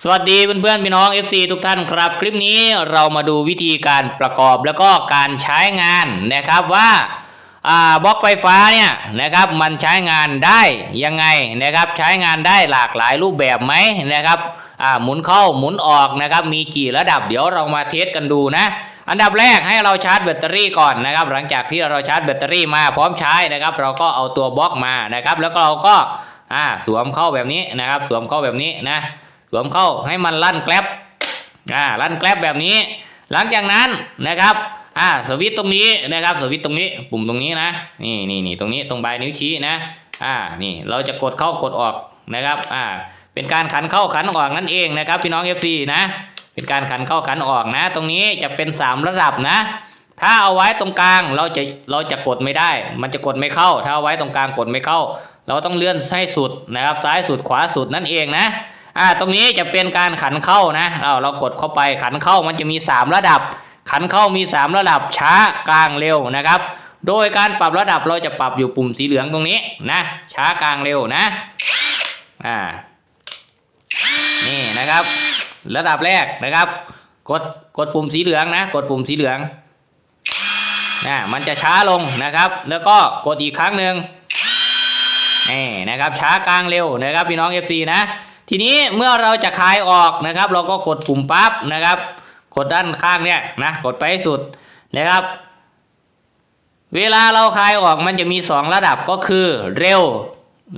สวัสดีเพื่อนๆพี่น้อง FC ทุกท่านครับ คลิปนี้เรามาดูวิธีการประกอบแล้วก็การใช้งานนะครับว่าบล็อกไฟฟ้าเนี่ยนะครับมันใช้งานได้ยังไงนะครับใช้งานได้หลากหลายรูปแบบไหมนะครับหมุนเข้าหมุนออกนะครับมีกี่ระดับเดี๋ยวเรามาเทสกันดูนะ อันดับแรกให้เราชาร์จแบตเตอรี่ก่อนนะครับ หลังจากที่เราชาร์จแบตเตอรี่มาพร้อมใช้นะครับ เราก็เอาตัวบล็อกมานะครับ แล้วก็เราก็สวมเข้าแบบนี้นะครับ สวมเข้าแบบนี้นะ สวมเข้าให้มันลั่นแกลบอ่าลั่นแกลบแบบนี้ หลังจากนั้นนะครับอ่าสวิตช์ตรงนี้นะครับสวิตช์ตรงนี้ปุ่มตรงนี้นะนี่นี่นี่ตรงนี้ตรงปลายนิ้วชี้นะอ่านี่เราจะกดเข้ากดออกนะครับอ่าเป็นการขันเข้าขันออกนั่นเองนะครับ พี่น้อง FC นะ เป็นการขันเข้าขันออกนะ ตรงนี้จะเป็น 3 ระดับนะ ถ้าเอาไว้ตรงกลางเราจะเราจะกดไม่ได้ มันจะกดไม่เข้า ถ้าเอาไว้ตรงกลางกดไม่เข้า เราต้องเลื่อนให้สุดนะครับ ซ้ายสุดขวาสุดนั่นเองนะ อ่าตรงนี้จะเป็นการขันเข้านะเราเรากดเข้าไปขันเข้ามันจะมี 3 ระดับ ขันเข้ามี 3 ระดับช้ากลางเร็วนะครับ โดยการปรับระดับเราจะปรับอยู่ปุ่มสีเหลืองตรงนี้นะ ช้ากลางเร็วนะอ่านี่นะครับ ระดับแรกนะครับ กดกดปุ่มสีเหลืองนะ กดปุ่มสีเหลืองนะมันจะช้าลงนะครับ แล้วก็กดอีกครั้งหนึ่งนี่นะครับ ช้ากลางเร็วนะครับพี่น้อง FC นะ ทีนี้เมื่อเราจะคลายออกนะครับ เราก็กดปุ่มปั๊บนะครับ กดด้านข้างเนี่ยนะกดไปสุดนะครับ เวลาเราคลายออกมันจะมีสองระดับก็คือเร็ว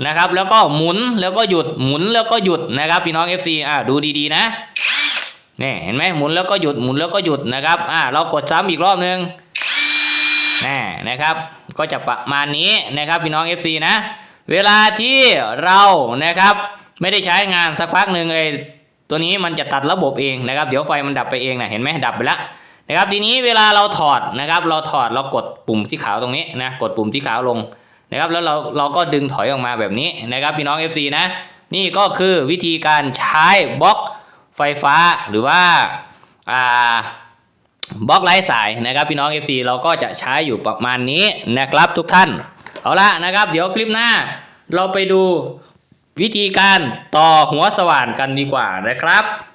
นะครับ แล้วก็หมุนแล้วก็หยุดหมุนแล้วก็หยุดนะครับพี่น้อง FC อ่าดูดีๆนะนี่เห็นไหมหมุนแล้วก็หยุดหมุนแล้วก็หยุดนะครับอ่าเรากดซ้ำอีกรอบนึงน่นะครับ ก็จะประมาณนี้นะครับพี่น้อง FC นะ เวลาที่เรานะครับ ไม่ได้ใช้งานสักพักหนึ่งไอ้ตัวนี้มันจะตัดระบบเองนะครับ เดี๋ยวไฟมันดับไปเองนะเห็นไหมดับไปแล้วนะครับ ทีนี้เวลาเราถอดนะครับ เราถอดเรากดปุ่มที่ขาวตรงนี้นะกดปุ่มที่ขาวลงนะครับ แล้วเราเราก็ดึงถอยออกมาแบบนี้นะครับ พี่น้อง FC นะ นี่ก็คือวิธีการใช้บล็อกไฟฟ้าหรือว่าอ่าบล็อกไร้สายนะครับพี่น้อง FC เราก็จะใช้อยู่ประมาณนี้นะครับทุกท่าน เอาละนะครับ เดี๋ยวคลิปหน้า เราไปดู วิธีการต่อหัวสว่านกันดีกว่านะครับ